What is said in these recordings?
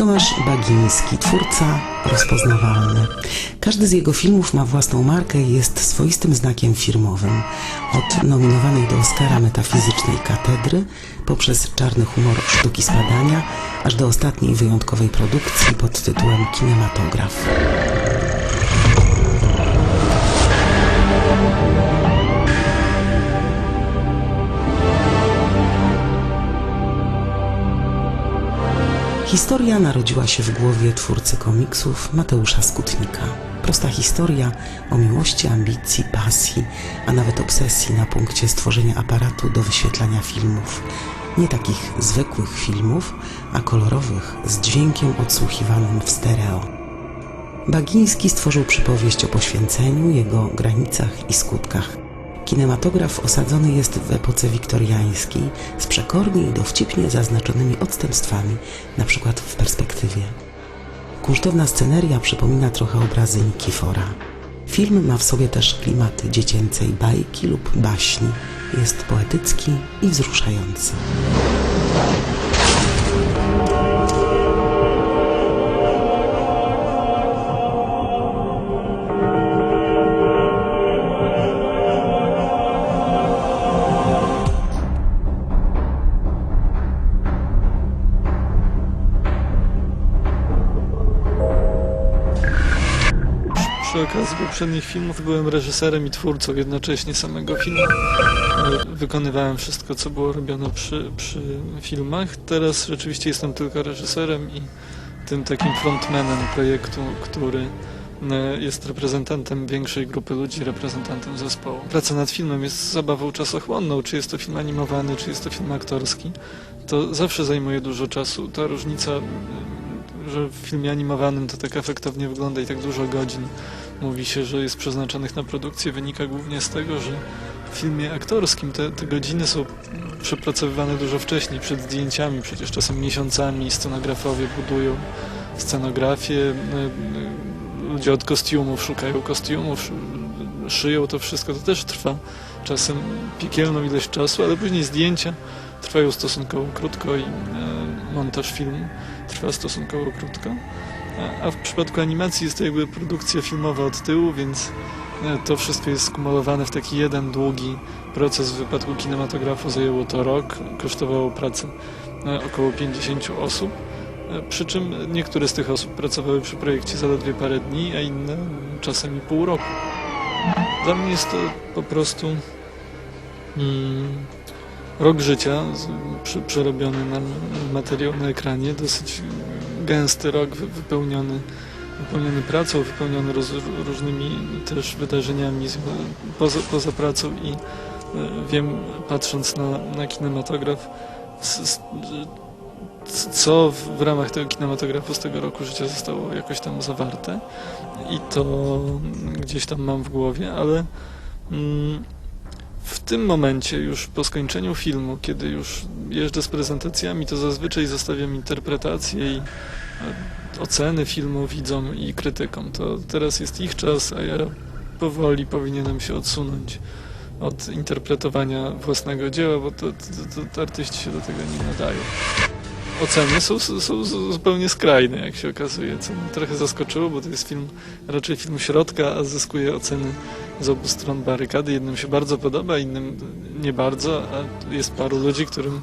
Tomasz Bagiński, twórca rozpoznawalny. Każdy z jego filmów ma własną markę i jest swoistym znakiem firmowym. Od nominowanej do Oscara metafizycznej katedry, poprzez czarny humor sztuki spadania, aż do ostatniej wyjątkowej produkcji pod tytułem Kinematograf. Historia narodziła się w głowie twórcy komiksów Mateusza Skutnika. Prosta historia o miłości, ambicji, pasji, a nawet obsesji na punkcie stworzenia aparatu do wyświetlania filmów. Nie takich zwykłych filmów, a kolorowych, z dźwiękiem odsłuchiwanym w stereo. Bagiński stworzył przypowieść o poświęceniu, jego granicach i skutkach. Kinematograf osadzony jest w epoce wiktoriańskiej z przekornie i dowcipnie zaznaczonymi odstępstwami, przykład w perspektywie. Kunsztowna sceneria przypomina trochę obrazy Nikifora. Film ma w sobie też klimaty dziecięcej bajki lub baśni. Jest poetycki i wzruszający. Przy okazji poprzednich filmów byłem reżyserem i twórcą jednocześnie samego filmu. Wykonywałem wszystko, co było robione przy, przy filmach. Teraz rzeczywiście jestem tylko reżyserem i tym takim frontmanem projektu, który e, jest reprezentantem większej grupy ludzi, reprezentantem zespołu. Praca nad filmem jest zabawą czasochłonną, czy jest to film animowany, czy jest to film aktorski. To zawsze zajmuje dużo czasu. Ta różnica, że w filmie animowanym to tak efektownie wygląda i tak dużo godzin mówi się, że jest przeznaczonych na produkcję, wynika głównie z tego, że w filmie aktorskim te, te godziny są przepracowywane dużo wcześniej, przed zdjęciami, przecież czasem miesiącami scenografowie budują scenografię, y, y, ludzie od kostiumów szukają kostiumów, szy- szyją to wszystko, to też trwa czasem piekielną ilość czasu, ale później zdjęcia trwają stosunkowo krótko i e, montaż filmu trwa stosunkowo krótko. A- w przypadku animacji jest to jakby produkcja filmowa od tyłu, więc e, to wszystko jest skumulowane w taki jeden długi proces. W wypadku kinematografu zajęło to rok, kosztowało pracę e, około 50 osób. E, Przy czym niektóre z tych osób pracowały przy projekcie zaledwie parę dni, a inne czasami pół roku. Dla mnie jest to po prostu mm, rok życia przerobiony na materiał na ekranie, dosyć gęsty rok wy- wypełniony, wypełniony pracą, wypełniony roz, różnymi też wydarzeniami poza, poza pracą i e, wiem, patrząc na, na kinematograf, co w, ramach tego kinematografu z tego roku życia zostało jakoś tam zawarte. I to gdzieś tam mam w głowie, ale mm, w tym momencie, już po skończeniu filmu, kiedy już jeżdżę z prezentacjami, to zazwyczaj zostawiam interpretację i e, oceny filmu widzom i krytykom. To teraz jest ich czas, a ja powoli powinienem się odsunąć od interpretowania własnego dzieła, bo to, to, to, artyści się do tego nie nadają. Oceny są, są zupełnie skrajne, jak się okazuje, co mnie trochę zaskoczyło, bo to jest film, raczej film środka, a zyskuje oceny z obu stron barykady. Jednym się bardzo podoba, innym nie bardzo, a jest paru ludzi, którym,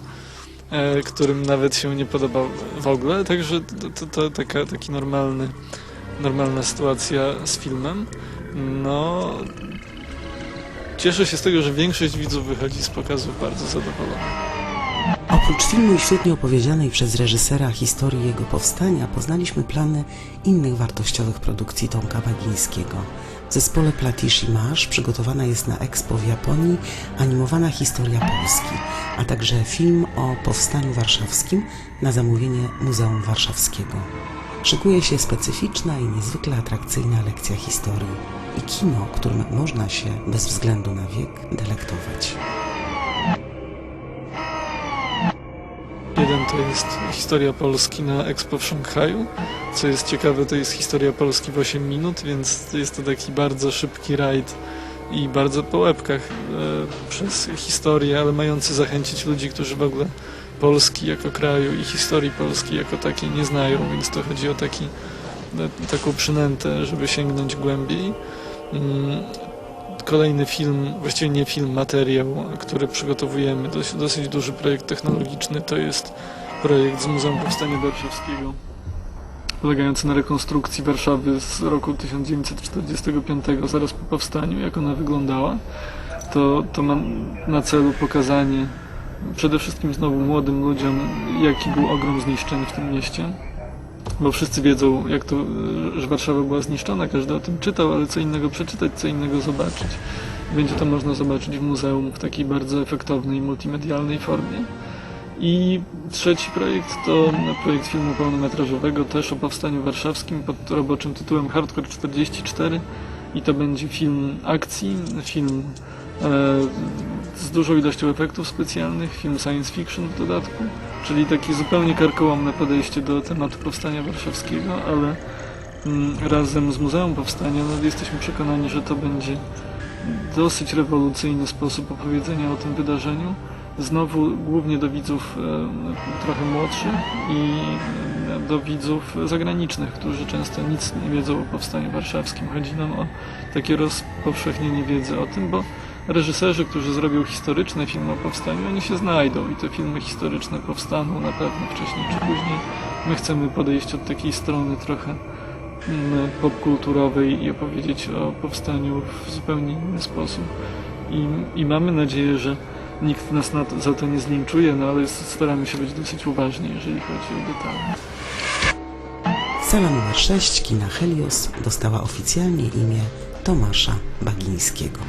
e, którym nawet się nie podoba w ogóle, także to, to, to taka, taki normalny, normalna sytuacja z filmem. No, cieszę się z tego, że większość widzów wychodzi z pokazów bardzo zadowolona. Oprócz filmu i świetnie opowiedzianej przez reżysera historii jego powstania, poznaliśmy plany innych wartościowych produkcji Tomka Bagińskiego. W zespole i Marsz przygotowana jest na Expo w Japonii animowana historia Polski, a także film o powstaniu warszawskim na zamówienie Muzeum Warszawskiego. Szykuje się specyficzna i niezwykle atrakcyjna lekcja historii i kino, którym można się bez względu na wiek delektować. Jeden to jest historia Polski na Expo w Szanghaju. Co jest ciekawe, to jest historia Polski w 8 minut, więc jest to taki bardzo szybki rajd i bardzo po łebkach e, przez historię, ale mający zachęcić ludzi, którzy w ogóle Polski jako kraju i historii Polski jako takiej nie znają, więc to chodzi o taki, e, taką przynętę, żeby sięgnąć głębiej. Kolejny film, właściwie nie film, materiał, który przygotowujemy, dosyć, dosyć duży projekt technologiczny, to jest projekt z Muzeum Powstania Warszawskiego, polegający na rekonstrukcji Warszawy z roku 1945, zaraz po powstaniu, jak ona wyglądała. To, to ma na celu pokazanie przede wszystkim znowu młodym ludziom, jaki był ogrom zniszczeń w tym mieście. Bo wszyscy wiedzą, jak to, że Warszawa była zniszczona, każdy o tym czytał, ale co innego przeczytać, co innego zobaczyć. Będzie to można zobaczyć w muzeum w takiej bardzo efektownej, multimedialnej formie. I trzeci projekt to projekt filmu pełnometrażowego, też o powstaniu warszawskim pod roboczym tytułem Hardcore 44 i to będzie film akcji, film e, z dużą ilością efektów specjalnych, film science fiction w dodatku, czyli takie zupełnie karkołomne podejście do tematu powstania warszawskiego, ale mm, razem z Muzeum Powstania no, jesteśmy przekonani, że to będzie dosyć rewolucyjny sposób opowiedzenia o tym wydarzeniu. Znowu głównie do widzów trochę młodszych i do widzów zagranicznych, którzy często nic nie wiedzą o powstaniu warszawskim. Chodzi nam o takie rozpowszechnienie wiedzy o tym, bo reżyserzy, którzy zrobią historyczne filmy o powstaniu, oni się znajdą i te filmy historyczne powstaną na pewno wcześniej czy później. My chcemy podejść od takiej strony trochę mm, popkulturowej i opowiedzieć o powstaniu w zupełnie inny sposób. I, i mamy nadzieję, że nikt nas na to, za to nie zlinczuje, no ale staramy się być dosyć uważni, jeżeli chodzi o detale. Sala numer 6 kina Helios dostała oficjalnie imię Tomasza Bagińskiego.